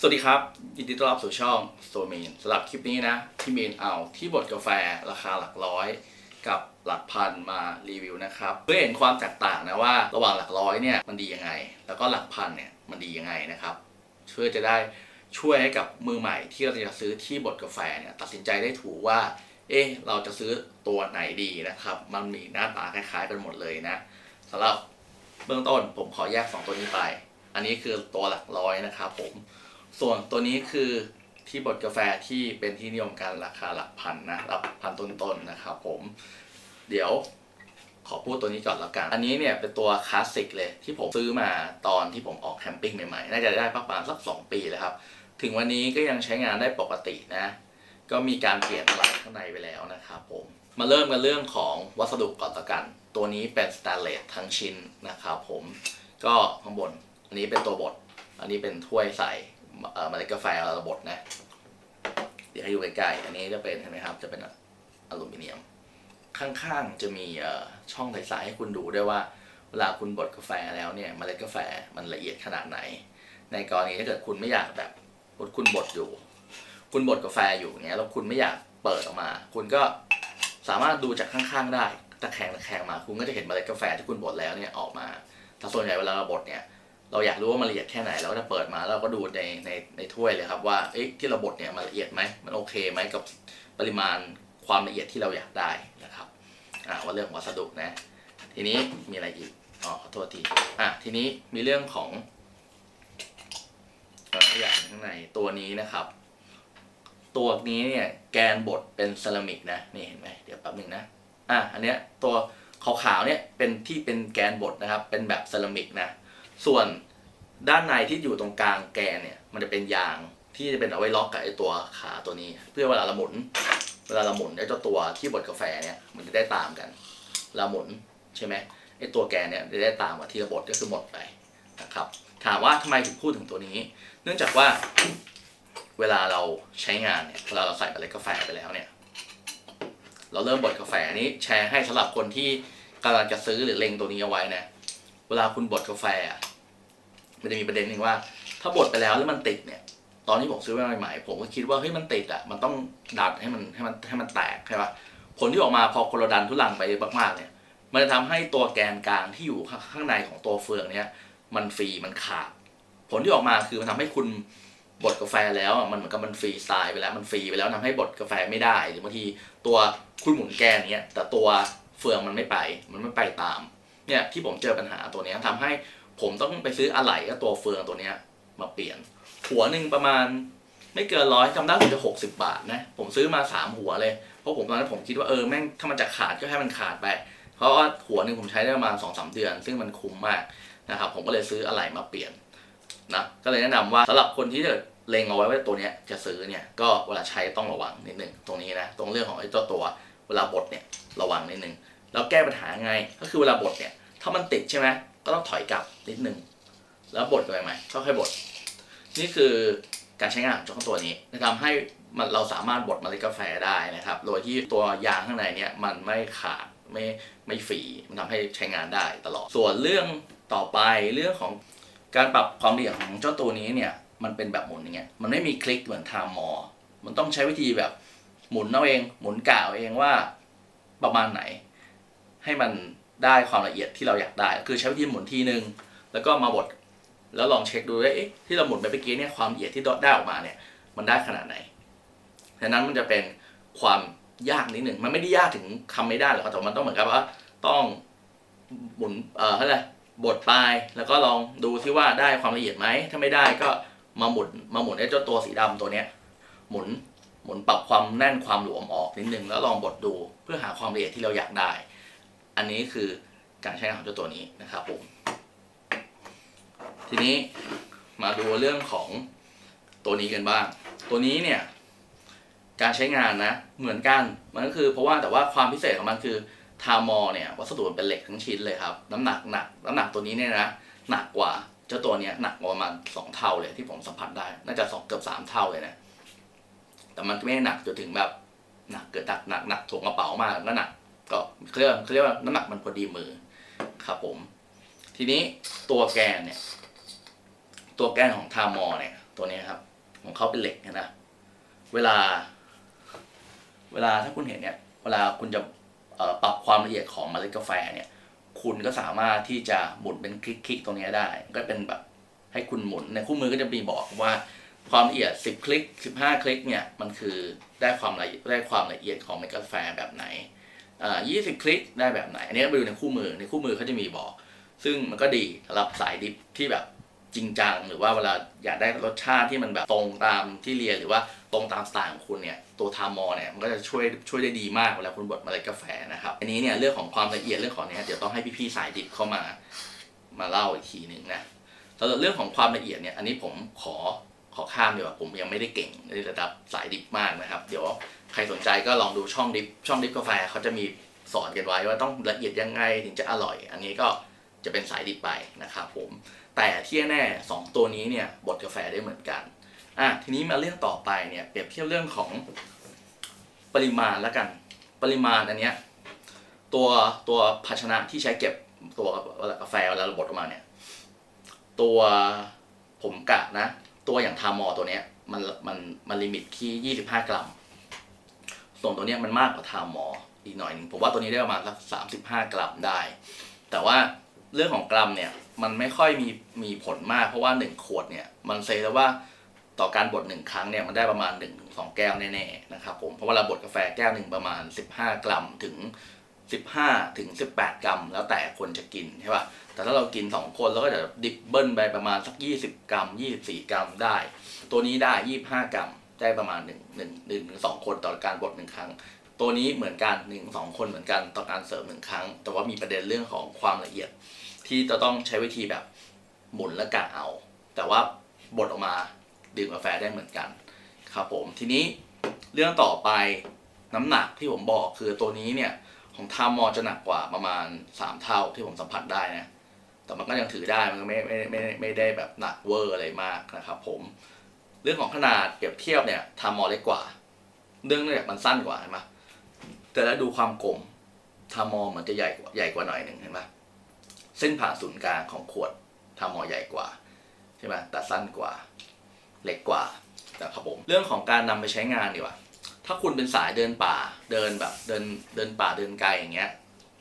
สวัสดีครับ ยินดีต้อนรับสู่ช่องโซเมนสำหรับคลิปนี้นะที่เมนเอาที่บดกาแฟราคาหลักร้อย กับหลักพันมารีวิวนะครับ เพื่อเห็นความแตกต่างนะว่าระหว่างหลักร้อยเนี่ยมันดียังไง แล้วก็หลักพันเนี่ยมันดียังไงนะครับเพื่อจะได้ช่วยให้กับมือใหม่ที่เราจะซื้อที่บดกาแฟเนี่ยตัดสินใจได้ถูกว่า เอ๊ะเราจะซื้อตัวไหนดีนะครับ มันมีหน้าตาคล้ายๆกันหมดเลยนะสำหรับเบื้องต้นผมขอแยกสองตัวนี้ไป อันนี้คือตัวหลักร้อยนะครับผม ส่วนตัวนี้คือที่บดกาแฟที่เป็นที่นิยมกันราคาหลักพันนะหลักพันต้นๆนะครับผม เดี๋ยวขอพูดตัวนี้ก่อนแล้วกัน อันนี้เนี่ยเป็นตัวคลาสสิกเลยที่ผมซื้อมาตอนที่ผมออกแคมปิ้งใหม่ๆ น่าจะได้ประมาณสัก 2 ปีแล้วครับ ถึงวันนี้ก็ยังใช้งานได้ปกตินะ ก็มีการเปลี่ยนอะไรข้างในไปแล้วนะครับผม มาเริ่มกันเรื่องของวัสดุก่อนละกัน ตัวนี้เป็นสแตนเลสทั้งชิ้นนะครับผม ก็ข้างบน อันนี้เป็นตัวบด อันนี้เป็นถ้วยใส่ เมล็ดกาแฟระบดนะ เดี๋ยวให้ดูใกล้ๆอันนี้จะเป็นเห็นไหมครับ จะเป็นอลูมิเนียม ข้างๆจะมีช่องใสๆให้คุณดูด้วยว่า เวลาคุณบดกาแฟแล้วเนี่ยเมล็ดกาแฟมันละเอียดขนาดไหน ในกรณีถ้าเกิดคุณไม่อยากแบบคุณบดอยู่ คุณบดกาแฟอยู่เนี้ยแล้วคุณไม่อยากเปิดออกมา คุณก็สามารถดูจากข้างๆได้ตะแคงตะแคงมา คุณก็จะเห็นเมล็ดกาแฟที่คุณบดแล้วเนี่ยออกมาแต่ส่วนใหญ่เวลาเราบดเนี่ย เราอยากรู้ว่ามันละเอียดแค่ไหนเราก็จะเปิดมาแล้วเราก็ดูในในในถ้วยเลยครับว่าเอ๊ะที่เราบดเนี่ยมันละเอียดไหมมันโอเคไหมกับปริมาณความละเอียดที่เราอยากได้นะครับอ่าว่าเรื่องวัสดุนะ ทีนี้มีอะไรอีกอ๋อขอโทษทีอะทีนี้มีเรื่องของเอ่ออย่างข้างในตัวนี้นะครับ ตัวนี้เนี่ยแกนบดเป็นเซรามิกนะนี่เห็นไหมเดี๋ยวแป๊บหนึ่งนะอะอันเนี้ยตัวขาวๆเนี่ยเป็นที่เป็นแกนบดนะครับ เป็นแบบเซรามิกนะ ส่วนด้านในที่อยู่ตรงกลางแกนเนี่ย มันจะเป็นยางที่จะเป็นเอาไว้ล็อกกับไอ้ตัวขาตัวนี้ เพื่อเวลาเราหมุน เวลาเราหมุนไอ้เจ้าตัวที่บดกาแฟเนี่ยมันจะได้ตามกันเราหมุนใช่ไหมไอ้ตัวแกนเนี่ยจะได้ตามกับที่เราบดก็คือหมดไปนะครับถามว่าทำไมถึงพูดถึงตัวนี้ เนื่องจากว่าเวลาเราใช้งานเนี่ยเวลาเราใส่เมล็ดกาแฟไปแล้วเนี่ยเราเริ่มบดกาแฟนนี้แชร์ให้สำหรับคนที่กำลังจะซื้อหรือเล็งตัวนี้เอาไว้นะเวลาคุณบดกาแฟอะ มันจะมีประเด็นหนึ่งว่า ถ้าบดไปแล้วแล้วมันติดเนี่ย ตอนที่ผมซื้อมาใหม่ๆผมก็คิดว่าเฮ้ยมันติดอะมันต้องดันให้มันให้มันให้มันแตกใช่ปะผลที่ออกมาพอคนเราดันทุลังไปมากๆเนี่ย มันจะทำให้ตัวแกนกลางที่อยู่ข้างในของตัวเฟืองเนี่ยมันฟรีมันขาดผลที่ออกมาคือมันทำให้คุณบดกาแฟแล้วมันเหมือนกับมันฟรีสไตล์ไปแล้วมันฟรีไปแล้วทำให้บดกาแฟไม่ได้หรือบางทีตัวคุณหมุนแกนเนี้ยแต่ตัวเฟืองมันไม่ไป มันไม่ไปตามเนี่ยที่ผมเจอปัญหาตัวเนี้ยทำให้ ผมต้องไปซื้ออะไหล่กับตัวเฟืองตัวเนี้ย มาเปลี่ยน หัวหนึ่งประมาณ ไม่เกินร้อยจำได้ผมจะหกสิบาทนะ ผมซื้อมาสามหัวเลย เพราะผมตอนนั้นผมคิดว่าเออแม่งถ้ามันจะขาดก็ให้มันขาดไป เพราะว่าหัวหนึ่งผมใช้ได้ประมาณสองสามเดือน ซึ่งมันคุ้มมากนะครับ ผมก็เลยซื้ออะไหล่มาเปลี่ยนนะ ก็เลยแนะนำว่าสำหรับคนที่จะเล็งเอาไว้ว่าตัวเนี้ยจะซื้อเนี่ย ก็เวลาใช้ต้องระวังนิดนึงตรงนี้นะ ตรงเรื่องของไอ้เจ้าตัว เวลาบดเนี่ยระวังนิดนึง แล้วแก้ปัญหาไง ก็คือเวลาบดเนี่ย ถ้ามันติดใช่ไหม ก็ต้องถอยกลับนิดนึง แล้วบดกันใหม่ๆค่อยๆบด นี่คือการใช้งานของเจ้าตัวนี้จะทำให้มันเราสามารถบดเมล็ดกาแฟได้นะครับ โดยที่ตัวยางข้างในเนี่ยมันไม่ขาดไม่ไม่ฝีมันทำให้ใช้งานได้ตลอด ส่วนเรื่องต่อไปเรื่องของการปรับความละเอียดของเจ้าตัวนี้เนี่ยมันเป็นแบบหมุนอย่างเงี้ยมันไม่มีคลิกเหมือนทม์มอร์มันต้องใช้วิธีแบบหมุนเอาเอง หมุนกะเอาเองว่าประมาณไหน ให้มัน ได้ความละเอียดที่เราอยากได้ คือใช้วิธีหมุนทีนึง แล้วก็มาบดแล้วลองเช็คดูว่าเอ๊ะที่เราหมุนไปเมื่อกี้เนี่ยความละเอียดที่ได้ออกมาเนี่ยมันได้ขนาดไหนดังนั้นมันจะเป็นความยากนิดหนึ่งมันไม่ได้ยากถึงทำไม่ได้หรอกแต่มันต้องเหมือนกับว่าต้องหมุนเอ่ออะไรบดปลายแล้วก็ลองดูที่ว่าได้ความละเอียดไหมถ้าไม่ได้ก็มาหมุนมาหมุนไอ้เจ้าตัวสีดำตัวเนี้ยหมุนหมุนปรับความแน่นความหลวมออกนิดนึงแล้วลองบดดูเพื่อหาความละเอียดที่เราอยากได้ อันนี้คือการใช้งานของเจ้าตัวนี้นะครับผม ทีนี้มาดูเรื่องของตัวนี้กันบ้าง ตัวนี้เนี่ยการใช้งานนะเหมือนกันมันก็คือเพราะว่าแต่ว่าความพิเศษของมันคือทามอเนี่ยวัสดุเป็นเหล็กทั้งชิ้นเลยครับ น้ำหนักหนักน้ำหนักตัวนี้เนี่ยนะหนักกว่าเจ้าตัวเนี้ยหนักประมาณสองเท่าเลยที่ผมสัมผัสได้ น่าจะสองเกือบสามเท่าเลยนะแต่มันไม่ได้หนักจนถึงแบบหนักเกิดหนักหนักหนักถ่วงกระเป๋ามากก็หนัก ก็เขาเรียกว่าเขาเรียกว่าน้ำหนักมันพอดีมือครับผม ทีนี้ตัวแกนเนี่ย ตัวแกนของทามอเนี่ย ตัวนี้ครับ ของเขาเป็นเหล็กนะเวลา เวลาถ้าคุณเห็นเนี่ย เวลาคุณจะปรับความละเอียดของเมล็ดกาแฟเนี่ย คุณก็สามารถที่จะหมุนเป็นคลิกๆตรงนี้ได้ ก็เป็นแบบให้คุณหมุนในคู่มือก็จะมีบอกว่าความละเอียด 10 คลิก 15 คลิกเนี่ย มันคือได้ความละเอียดได้ความละเอียดของเมล็ดกาแฟแบบไหน อ่า20คลิกได้แบบไหน อันนี้ไปดูในคู่มือในคู่มือเขาจะมีบอก ซึ่งมันก็ดีสำหรับสายดิฟที่แบบจริงจัง หรือว่าเวลาอยากได้รสชาติที่มันแบบตรงตามที่เรียนหรือว่าตรงตามสไตล์ของคุณเนี่ยตัวทามอเนี่ยมันก็จะช่วยช่วยได้ดีมากเวลาคุณบดเมล็ดกาแฟนะครับอันนี้เนี่ยเรื่องของความละเอียดเรื่องของเนี้ยเดี๋ยวต้องให้พี่ๆสายดิฟเข้ามามาเล่าอีกทีหนึ่งนะสำหรับเรื่องของความละเอียดเนี่ยอันนี้ผมขอขอข้ามดีกว่าผมยังไม่ได้เก่งในระดับสายดิฟมากนะครับ เดี๋ยว ใครสนใจก็ลองดูช่องดิฟช่องดิฟกาแฟเขาจะมีสอนกันไว้ว่าต้องละเอียดยังไงถึงจะอร่อย อันนี้ก็จะเป็นสายดิบไปนะครับผม แต่ที่แน่ๆสองตัวนี้เนี่ยบดกาแฟได้เหมือนกันอะทีนี้มาเรื่องต่อไปเนี่ยเปรียบเทียบเรื่องของปริมาณล้วกันปริมาณอันเนี้ยตัวตัวภาชนะที่ใช้เก็บตัวกาแฟเวลาเราบดออกมาเนี่ยตัวผมกะนะ ตัวอย่างทามอตัวเนี้ยมันมันมันลิมิตที่ 25 กรัม ส่วนตัวนี้มันมากกว่าทามออีกหน่อยนึงผมว่าตัวนี้ได้ประมาณสัก35กรัมได้ แต่ว่าเรื่องของกรัมเนี่ยมันไม่ค่อยมีมีผลมากเพราะว่า1ขวดเนี่ยมันเซแล้วว่าต่อการบดหนึ่งครั้งเนี่ยมันได้ประมาณ1นถึงสแก้วแน่ๆนะครับผมเพราะว่าเราบดกาแฟแก้วหนึ่งประมาณ 15 กรัมถึง 15 ถึง 18 กรัม แล้วแต่คนจะกินใช่ป่ะแต่ถ้าเรากิน 2 คนเราก็จะดิบเบิ้ลไปประมาณสัก 20 กรัม 24 กรัมได้ ตัวนี้ได้ 25 กรัม ได้ประมาณ1 1 1ถึง2คนต่อการบดหนึ่งครั้ง ตัวนี้เหมือนกันหนึ่งสองคนเหมือนกันต่อการเสริมหนึ่งครั้ง แต่ว่ามีประเด็นเรื่องของความละเอียด ที่จะต้องใช้วิธีแบบหมุนและกะเอา แต่ว่าบดออกมาดื่มกาแฟได้เหมือนกันครับผมทีนี้เรื่องต่อไปน้ำหนักที่ผมบอกคือตัวนี้เนี่ยของทามมอจะหนักกว่าประมาณ 3 เท่าที่ผมสัมผัสได้นะแต่มันก็ยังถือได้มันก็ไม่ไม่ไม่ไม่ได้แบบหนักเวอร์อะไรมากนะครับผม เรื่องของขนาดเปรียบเทียบเนี่ยทามอเล็กกว่า เรื่องเนี่ยมันสั้นกว่าเห็นไหมแต่แล้วดูความกลมทามอมันจะใหญ่กว่าใหญ่กว่าหน่อยหนึ่งเห็นไหมเส้นผ่าศูนย์กลางของขวดทามอใหญ่กว่าใช่ไหมแต่สั้นกว่าเล็กกว่านะครับผมเรื่องของการนำไปใช้งานดีกว่า ถ้าคุณเป็นสายเดินป่าเดินแบบเดินเดินป่าเดินไกลอย่างเงี้ย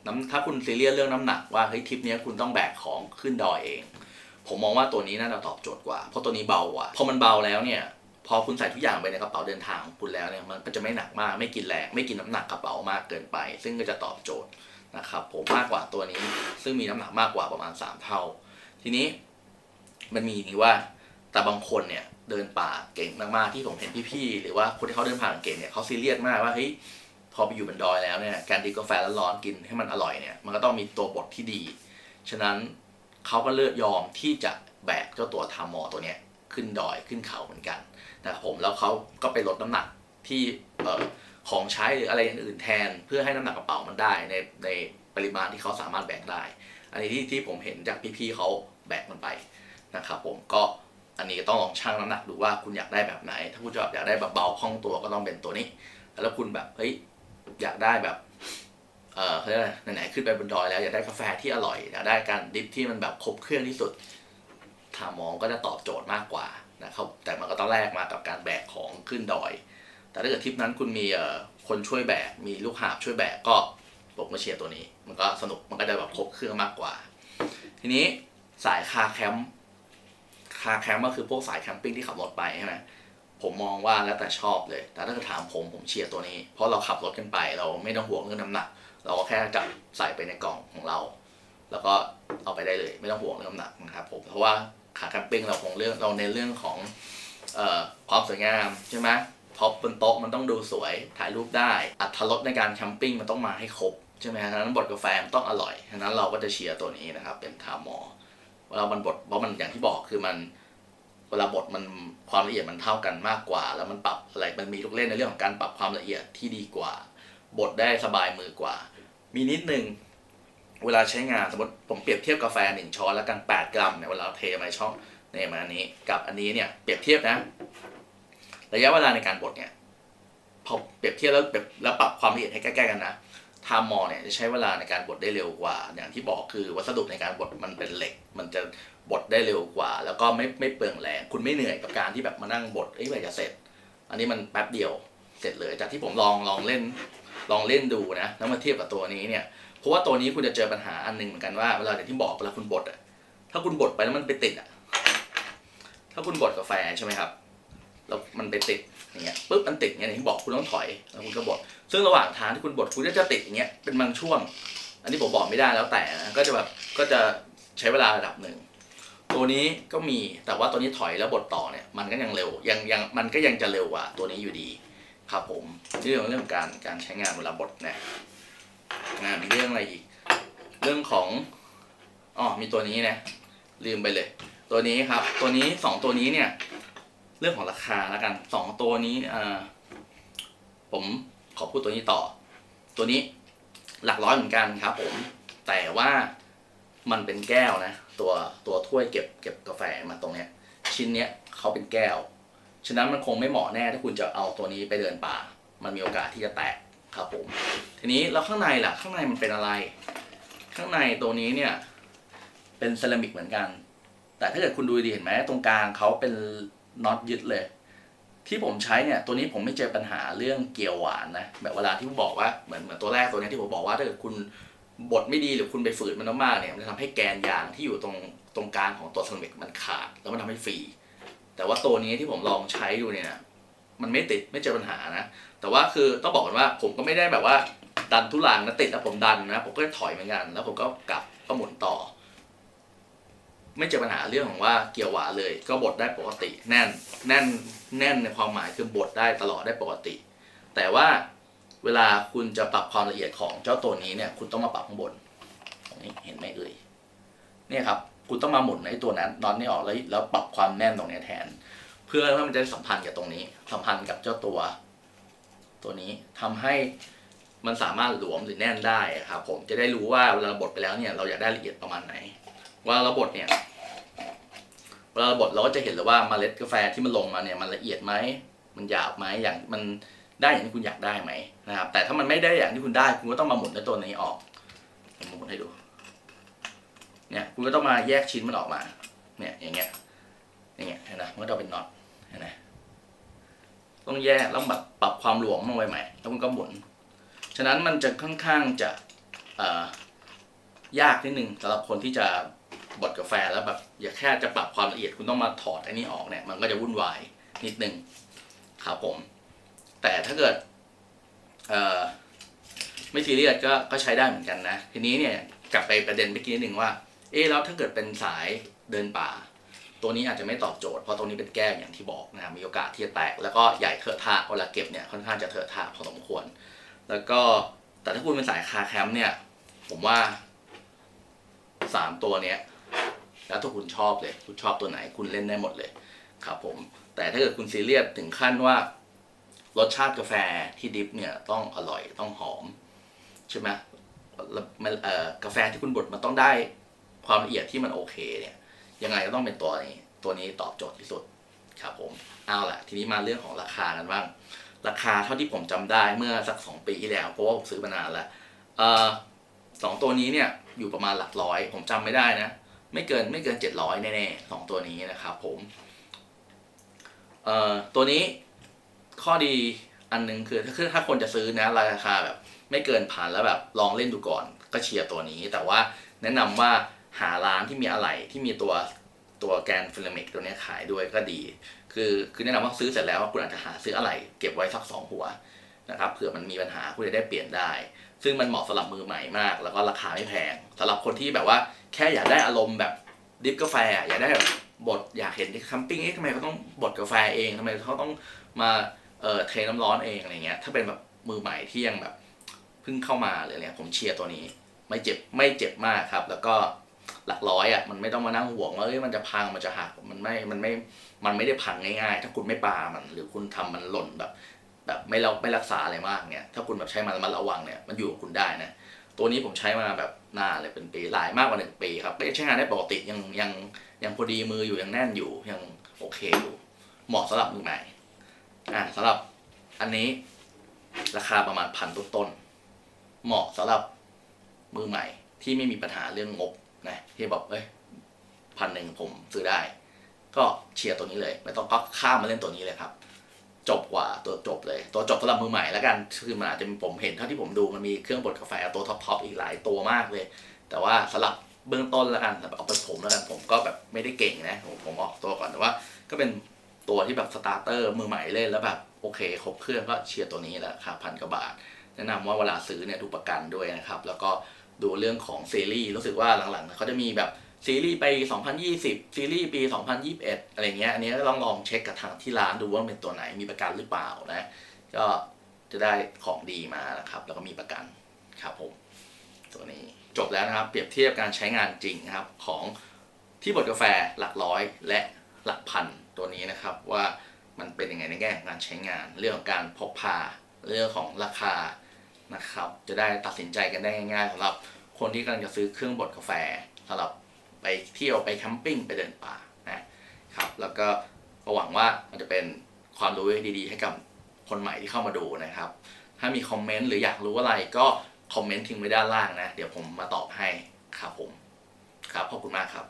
น้ำถ้าคุณซีเรียสเรื่องน้ำหนักว่าเฮ้ยทริปนี้คุณต้องแบกของขึ้นดอยเอง ผมมองว่าตัวนี้น่าจะตอบโจทย์กว่า เพราะตัวนี้เบากว่าพอมันเบาแล้วเนี่ยพอคุณใส่ทุกอย่างไปในกระเป๋าเดินทางของคุณแล้วเนี่ยมันก็จะไม่หนักมากไม่กินแรงไม่กินน้ำหนักกระเป๋ามากเกินไป ซึ่งก็จะตอบโจทย์นะครับผมมากกว่าตัวนี้ ซึ่งมีน้ำหนักมากกว่าประมาณ 3 เท่า ทีนี้มันมีนี่ว่าแต่บางคนเนี่ยเดินป่าเก่งมากๆที่ผมเห็นพี่ๆหรือว่าคนที่เขาเดินผ่านเก่งเนี่ยเขาซีเรียสมากว่าเฮ้ยพอไปอยู่บนดอยแล้วเนี่ยการดิบกาแฟแล้วร้อนกินให้มันอร่อยเนี่ยมันก็ต้องมีตัวบดที่ดี ฉะนั้น เขาก็เลือกยอมที่จะแบกเจ้าตัวทามอตัวเนี้ยขึ้นดอยขึ้นเขาเหมือนกันนะครับผมแล้วเขาก็ไปลดน้ำหนักที่ของใช้หรืออะไรอย่างอื่นแทน เพื่อให้น้ำหนักกระเป๋ามันได้ในในปริมาณที่เขาสามารถแบกได้ อันนี้ที่ที่ผมเห็นจากพี่ๆเขาแบกมันไปนะครับผมก็อันนี้ต้องลองชั่งน้ำหนักดูว่าคุณอยากได้แบบไหน ถ้าคุณจะแบบอยากได้แบบเบาคล่องตัวก็ต้องเป็นตัวนี้ แล้วคุณแบบเฮ้ยอยากได้แบบ เออเขาเรียกอะไรไหนๆขึ้นไปบนดอยแล้วอยากได้กาแฟที่อร่อยอยากได้การดิฟที่มันแบบครบเครื่องที่สุดทามองก็จะตอบโจทย์มากกว่านะครับแต่มันก็ต้องแลกมากับการแบกของขึ้นดอย แต่ถ้าเกิดทริปนั้นคุณมีเอ่อคนช่วยแบกมีลูกหาบช่วยแบกก็ผมก็เชียร์ตัวนี้ มันก็สนุกมันก็จะแบบครบเครื่องมากกว่า ทีนี้สายคาแคมป์คาแคมป์ก็คือพวกสายแคมปิ้งที่ขับรถไปใช่ไหมผมมองว่าแล้วแต่ชอบเลย แต่ถ้าเกิดถามผมผมเชียร์ตัวนี้ เพราะเราขับรถกันไปเราไม่ต้องห่วงเรื่องน้ำหนัก เราก็แค่จับใส่ไปในกล่องของเรา แล้วก็เอาไปได้เลย ไม่ต้องห่วงเรื่องน้ำหนักนะครับผมเพราะว่าขาแคมปิ้งเราคงเรื่องเราในนเรื่องของออความสวยงามใช่ไหมท็อปบนโต๊ะมันต้องดูสวยถ่ายรูปได้อัตรสในการแคมปิ้งมันต้องมาให้ครบใช่ไหมฉะนั้นบดกาแฟมันต้องอร่อยฉะนั้นเราก็จะเชียร์ตัวนี้นะครับ เป็นทามอเวลามันบดเพราะมันอย่างที่บอกคือมันเวลาบดมันความละเอียดมันเท่ากันมากกว่า แล้วมันปรับอะไรมันมีลูกเล่นในเรื่องของการปรับความละเอียดที่ดีกว่าบดได้สบายมือกว่า มีนิดนึงเวลาใช้งานสมมติผมเปรียบเทียบกาแฟหนึ่งช้อนแล้วกัน8 กรัมเนี่ยเวลาเทมาช่องเนี่ยมาอันนี้กับอันนี้เนี่ยเปรียบเทียบนะ ระยะเวลาในการบดเนี่ยพอเปรียบเทียบแล้วแบบแล้วปรับความละเอียดให้ใกล้ๆกันนะไทม์มอเนี่ยจะใช้เวลาในการบดได้เร็วกว่า อย่างที่บอกคือวัสดุในการบดมันเป็นเหล็ก มันจะบดได้เร็วกว่า แล้วก็ไม่ไม่เปลืองแรงคุณไม่เหนื่อยกับการที่แบบมานั่งบดเอ้ยเมื่อไหร่จะเสร็จ อันนี้มันแป๊บเดียวเสร็จเลยจากที่ผมลองลองเล่น ลองเล่นดูนะแล้วมาเทียบกับตัวนี้เนี่ยเพราะว่าตัวนี้คุณจะเจอปัญหาอันหนึ่งเหมือนกันว่าเวลาอย่างที่บอกเวลาคุณบดอะถ้าคุณบดไปแล้วมันไปติดอะถ้าคุณบดกาแฟใช่ไหมครับแล้วมันไปติดอย่างเงี้ยปุ๊บมันติดอย่างเงี้ยอย่างที่บอกคุณต้องถอยแล้วคุณก็บดซึ่งระหว่างทางที่คุณบดคุณก็จะติดอย่างเงี้ยเป็นบางช่วง อันนี้ผมบอกไม่ได้แล้วแต่นะก็จะแบบก็จะใช้เวลาระดับหนึ่งตัวนี้ก็มีแต่ว่าตัวนี้ถอยแล้วบดต่อเนี่ยมันก็ยังเร็วยังยังมันก็ยังจะเร็วกว่าตัวนี้อยู่ดี ครับผมเรื่องเรื่องการการใช้งานเวลาบดนะงานมีเรื่องอะไรอีก เรื่องของอ๋อมีตัวนี้นะ ลืมไปเลย ตัวนี้ครับ ตัวนี้สองตัวนี้เนี่ย เรื่องของราคาแล้วกันสองตัวนี้อ่าผมขอพูดตัวนี้ต่อ ตัวนี้หลักร้อยเหมือนกันครับ ผม แต่ว่ามันเป็นแก้วนะ ตัวตัวถ้วยเก็บเก็บกาแฟมาตรงเนี้ย ชิ้นเนี้ยเขาเป็นแก้ว ฉะนั้นมันคงไม่เหมาะแน่ถ้าคุณจะเอาตัวนี้ไปเดินป่า มันมีโอกาสที่จะแตกครับผม ทีนี้แล้วข้างในล่ะ ข้างในมันเป็นอะไร ข้างในตัวนี้เนี่ย เป็นเซรามิกเหมือนกัน แต่ถ้าเกิดคุณดูดีเห็นไหมตรงกลางเขาเป็นน็อตยึดเลย ที่ผมใช้เนี่ย ตัวนี้ผมไม่เจอปัญหาเรื่องเกียวหวานนะ แบบเวลาที่ผมบอกว่าเหมือนเหมือนตัวแรกตัวนี้ที่ผมบอกว่าถ้าเกิดคุณบดไม่ดีหรือคุณไปฝืนมันมากๆเนี่ยมันจะทำให้แกนยางที่อยู่ตรงตรงกลางของตัวเซรามิกมันขาด แล้วมันทำให้ฟรี แต่ว่าตัวนี้ที่ผมลองใช้ดูเนี่ยมันไม่ติดไม่เจอปัญหานะ แต่ว่าคือต้องบอกกันว่าผมก็ไม่ได้แบบว่าดันทุลังนะติดแล้วผมดันนะ ผมก็ถอยเหมือนกัน แล้วผมก็กลับก็หมุนต่อ ไม่เจอปัญหาเรื่องของว่าเกี่ยวหวาเลย ก็บดได้ปกติ แน่นแน่นแน่นในความหมายคือบดได้ตลอดได้ปกติ แต่ว่าเวลาคุณจะปรับความละเอียดของเจ้าตัวนี้เนี่ย คุณต้องมาปรับข้างบนตรงนี้เห็นไหมเอ่ยเนี่ยครับ คุณต้องมาหมุนไอ้ตัวนั้นน็อตนี่ออกแล้วแล้วปรับความแน่นตรงนี้แทน เพื่อให้มันจะสัมพันธ์กับตรงนี้ สัมพันธ์กับเจ้าตัว ตัวนี้ทำให้มันสามารถหลวมหรือแน่นได้ครับผมจะได้รู้ว่าเวลาเราบดไปแล้วเนี่ยเราอยากได้ละเอียดประมาณไหนวลาเราบดเนี่ยเวลาเราบดเราก็จะเห็นเลยว่าเมล็ดกาแฟที่มันลงมาเนี่ยมันละเอียดไหมมันหยาบไหมอย่างมันได้อย่างที่คุณอยากได้ไหมนะครับแต่ถ้ามันไม่ได้อย่างที่คุณได้คุณก็ต้องมาหมุนในตัวนี้ออกผมหมุนให้ดู เนี่ยคุณก็ต้องมาแยกชิ้นมันออกมา เนี่ยอย่างเงี้ยอย่างเงี้ยเห็นไหมมันก็จะเป็นน็อตเห็นไหมต้องแยกแล้วแบบปรับความหลวมลงไปใหม่แล้วคุณก็หมุน ฉะนั้นมันจะค่อนข้างจะยากนิดนึงสำหรับคนที่จะบดกาแฟแล้วแบบอย่าแค่จะปรับความละเอียดคุณต้องมาถอดไอ้นี่ออกเนี่ยมันก็จะวุ่นวายนิดนึงครับผม แต่ถ้าเกิดไม่ซีเรียสก็ก็ใช้ได้เหมือนกันนะ ทีนี้เนี่ยกลับไปประเด็นเมื่อกี้นิดนึงว่า เอ๊แล้วถ้าเกิดเป็นสายเดินป่า ตัวนี้อาจจะไม่ตอบโจทย์เพราะตรงนี้เป็นแก้วอย่างที่บอกนะครับมีโอกาสที่จะแตก แล้วก็ใหญ่เถอะทะเวลาเก็บเนี่ยค่อนข้างจะเถอะทะพอสมควร แล้วก็แต่ถ้าคุณเป็นสายคาแคมป์เนี่ย ผมว่าสามตัวเนี้ยแล้วถ้าคุณชอบเลย คุณชอบตัวไหนคุณเล่นได้หมดเลยครับผม แต่ถ้าเกิดคุณซีเรียสถึงขั้นว่ารสชาติกาแฟที่ดิฟเนี่ยต้องอร่อยต้องหอม ใช่ไหมกาแฟที่คุณบดมันต้องได้ ความละเอียดที่มันโอเคเนี่ยยังไงก็ต้องเป็นตัวนี้ตัวนี้ตอบโจทย์ที่สุดครับผมเอาล่ะ ทีนี้มาเรื่องของราคากันบ้าง ราคาเท่าที่ผมจำได้เมื่อสักสองปีที่แล้ว เพราะว่าผมซื้อมานานแล้วสองตัวนี้เนี่ยอยู่ประมาณหลักร้อย ผมจำไม่ได้นะ ไม่เกินไม่เกินเจ็ดร้อยแน่ๆสองตัวนี้นะครับผมเอ่อตัวนี้ข้อดีอันหนึงคือถ้าคือถ้าคนจะซื้อนะราคาแบบ ไม่เกินพันแล้วแบบลองเล่นดูก่อน ก็เชียร์ตัวนี้ แต่ว่าแนะนำว่า หาร้านที่มีอะไหล่ที่มีตัวตัวแกนฟิลามิกตัวนี้ขายด้วยก็ดี คือคือแนะนำว่าซื้อเสร็จแล้วคุณอาจจะหาซื้ออะไหล่เก็บไว้สักสองหัวนะครับเผื่อมันมีปัญหาคุณจะได้เปลี่ยนได้ ซึ่งมันเหมาะสำหรับมือใหม่มาก แล้วก็ราคาไม่แพงสำหรับคนที่แบบว่าแค่อยากได้อารมณ์แบบดริฟกาแฟอะอยากได้แบบบดอยากเห็นที่คัมปิ้งเอ๊ะทำไมเขาต้องบดกาแฟเองทำไมเขาต้องมาเอ่อเทน้ำร้อนเองอะไรเงี้ยถ้าเป็นแบบมือใหม่ที่ยังแบบเพิ่งเข้ามาเลยเนี่ยผมเชียร์ตัวนี้ ไม่เจ็บไม่เจ็บมากครับ แล้วก็ หลักร้อยอะมันไม่ต้องมานั่งห่วงว่าเอ้ยมันจะพังมันจะหักมันไม่มันไม่มันไม่ได้พังง่ายๆ ถ้าคุณไม่ปามัน หรือคุณทำมันหล่นแบบ แบบไม่เราไม่รักษาอะไรมากเนี่ยถ้าคุณแบบใช้มันมันระวังเนี่ยมันอยู่กับคุณได้นะตัวนี้ผมใช้มาแบบนานเลยเป็นปีหลายมากกว่าหนึ่งปีครับก็ใช้งานได้ปกติยังยังยังพอดีมืออยู่ยังแน่นอยู่ยังโอเคอยู่เหมาะสำหรับมือใหม่อะสำหรับอันนี้ราคาประมาณพันต้นๆเหมาะสำหรับมือใหม่ที่ไม่มีปัญหาเรื่องงบ นะที่แบบเอ้ยพันหนึ่งผมซื้อได้ ก็เชียร์ตัวนี้เลย ไม่ต้องก็ข้ามมาเล่นตัวนี้เลยครับ จบกว่าตัวจบเลย ตัวจบสำหรับมือใหม่แล้วกันคือมันอาจจะมีผมเห็นเท่าที่ผมดูมันมีเครื่องบดกาแฟตัวท็อปทอปอีกหลายตัวมากเลย แต่ว่าสำหรับเบื้องต้นแล้วกันสำหรับเอาไปผมแล้วกันผมก็แบบไม่ได้เก่งนะผมผมออกตัวก่อนแต่ว่า ก็เป็นตัวที่แบบสตาร์เตอร์มือใหม่เล่นแล้วแบบโอเคครบเครื่องก็เชียร์ตัวนี้แหละครับพันกว่าบาท แนะนำว่าเวลาซื้อเนี่ยดูประกันด้วยนะครับ แล้วก็ ดูเรื่องของซีรีส์รู้สึกว่าหลังๆเขาจะมีแบบซีรีส์ไป2020 ซีรีส์ปี 2021 อะไรเงี้ย อันนี้ก็ลองลองเช็คกับทางที่ร้านดูว่าเป็นตัวไหนมีประกันหรือเปล่านะ ก็จะได้ของดีมานะครับ แล้วก็มีประกันครับผม ตัวนี้จบแล้วนะครับ เปรียบเทียบการใช้งานจริงนะครับ ของที่บดกาแฟหลักร้อยและหลักพันตัวนี้นะครับ ว่ามันเป็นยังไงในแง่ของการใช้งาน เรื่องของการพกพา เรื่องของราคา นะครับ จะได้ตัดสินใจกันได้ง่ายๆสำหรับคนที่กำลังจะซื้อเครื่องบดกาแฟสำหรับไปเที่ยวไปแคมปิ้งไปเดินป่านะครับ แล้วก็ก็หวังว่ามันจะเป็นความรู้ดีๆ ให้กับคนใหม่ที่เข้ามาดูนะครับ ถ้ามีคอมเมนต์หรืออยากรู้อะไรก็คอมเมนต์ทิ้งไว้ด้านล่างนะ เดี๋ยวผมมาตอบให้ครับผม ครับ ขอบคุณมากครับ